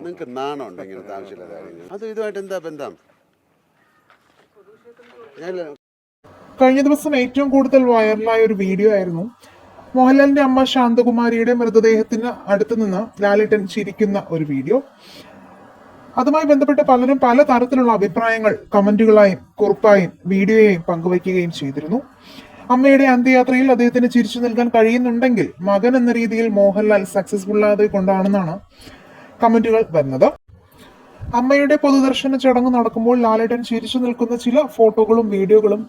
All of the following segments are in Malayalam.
നിങ്ങൾക്ക് നാണമുണ്ട് ഇങ്ങനത്തെ ആവശ്യമില്ലാത്ത കാര്യങ്ങൾ അത് ഇതുമായിട്ട് എന്താ ബന്ധം? കഴിഞ്ഞ ദിവസം ഏറ്റവും കൂടുതൽ വൈറലായ ഒരു വീഡിയോ ആയിരുന്നു. മോഹൻലാലിന്റെ അമ്മ ശാന്തകുമാരിയുടെ മൃതദേഹത്തിന് അടുത്ത് നിന്ന് ലാലേട്ടൻ ചിരിക്കുന്ന ഒരു വീഡിയോ അതുമായി ബന്ധപ്പെട്ട് പലരും പല തരത്തിലുള്ള അഭിപ്രായങ്ങൾ കമന്റുകളായും കുറിപ്പായും വീഡിയോയെയും പങ്കുവയ്ക്കുകയും ചെയ്തിരുന്നു. അമ്മയുടെ അന്ത്യയാത്രയിൽ അദ്ദേഹത്തിന് ചിരിച്ചു നിൽക്കാൻ കഴിയുന്നുണ്ടെങ്കിൽ മകൻ എന്ന രീതിയിൽ മോഹൻലാൽ സക്സസ്ഫുൾ ആയത് കൊണ്ടാണെന്നാണ് കമന്റുകൾ വരുന്നത്. അമ്മയുടെ പൊതുദർശന ചടങ്ങ് നടക്കുമ്പോൾ ലാലേട്ടൻ ചിരിച്ചു നിൽക്കുന്ന ചില ഫോട്ടോകളും വീഡിയോകളും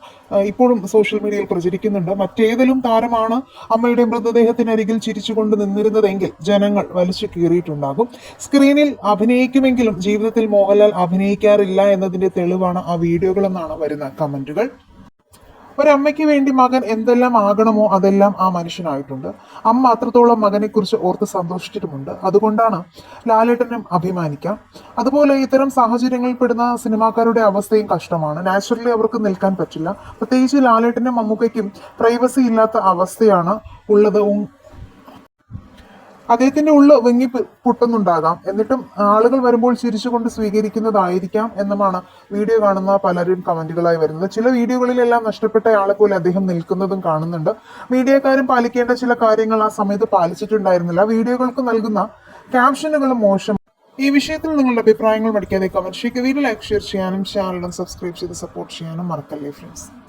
ഇപ്പോഴും സോഷ്യൽ മീഡിയയിൽ പ്രചരിക്കുന്നുണ്ട്. മറ്റേതെങ്കിലും താരമാണ് അമ്മയുടെ മൃതദേഹത്തിനരികിൽ ചിരിച്ചുകൊണ്ട് നിന്നിരുന്നതെങ്കിൽ ജനങ്ങൾ വലിച്ചു കീറിയിട്ടുണ്ടാകും. സ്ക്രീനിൽ അഭിനയിക്കുമെങ്കിലും ജീവിതത്തിൽ മോഹൻലാൽ അഭിനയിക്കാറില്ല എന്നതിന്റെ തെളിവാണ് ആ വീഡിയോകളെന്നാണ് വരുന്ന കമന്റുകൾ. ഒരമ്മയ്ക്ക് വേണ്ടി മകൻ എന്തെല്ലാം ആകണമോ അതെല്ലാം ആ മനുഷ്യനായിട്ടുണ്ട്. അമ്മ അത്രത്തോളം മകനെ കുറിച്ച് ഓർത്ത് സന്തോഷിച്ചിട്ടുമുണ്ട്. അതുകൊണ്ടാണ് ലാലേട്ടനും അഭിമാനിക്കാം. അതുപോലെ ഇത്തരം സാഹചര്യങ്ങളിൽ പെടുന്ന സിനിമാക്കാരുടെ അവസ്ഥയും കഷ്ടമാണ്. നാച്ചുറലി അവർക്ക് നിൽക്കാൻ പറ്റില്ല. പ്രത്യേകിച്ച് ലാലേട്ടനും മമ്മൂക്കയ്ക്കും പ്രൈവസി ഇല്ലാത്ത അവസ്ഥയാണ് ഉള്ളത്. അദ്ദേഹത്തിന്റെ ഉള്ള വെങ്ങി പൊട്ടുന്നുണ്ടാകാം. എന്നിട്ടും ആളുകൾ വരുമ്പോൾ ചിരിച്ചുകൊണ്ട് സ്വീകരിക്കുന്നതായിരിക്കാം എന്നുമാണ് വീഡിയോ കാണുന്ന പലരും കമന്റുകളായി വരുന്നത്. ചില വീഡിയോകളിലെല്ലാം നഷ്ടപ്പെട്ട ആളെ പോലെ അദ്ദേഹം നിൽക്കുന്നതും കാണുന്നുണ്ട്. മീഡിയക്കാരും പാലിക്കേണ്ട ചില കാര്യങ്ങൾ ആ സമയത്ത് പാലിച്ചിട്ടുണ്ടായിരുന്നില്ല. വീഡിയോകൾക്ക് നൽകുന്ന ക്യാപ്ഷനുകളും മോശം. ഈ വിഷയത്തിൽ നിങ്ങളുടെ അഭിപ്രായങ്ങൾ പഠിക്കാതെ കമന്റ് ചെയ്യുക. വീഡിയോ ലൈക്ക് ഷെയർ ചെയ്യാനും ചാനലും സബ്സ്ക്രൈബ് ചെയ്ത് സപ്പോർട്ട് ചെയ്യാനും മറക്കല്ലേ ഫ്രണ്ട്സ്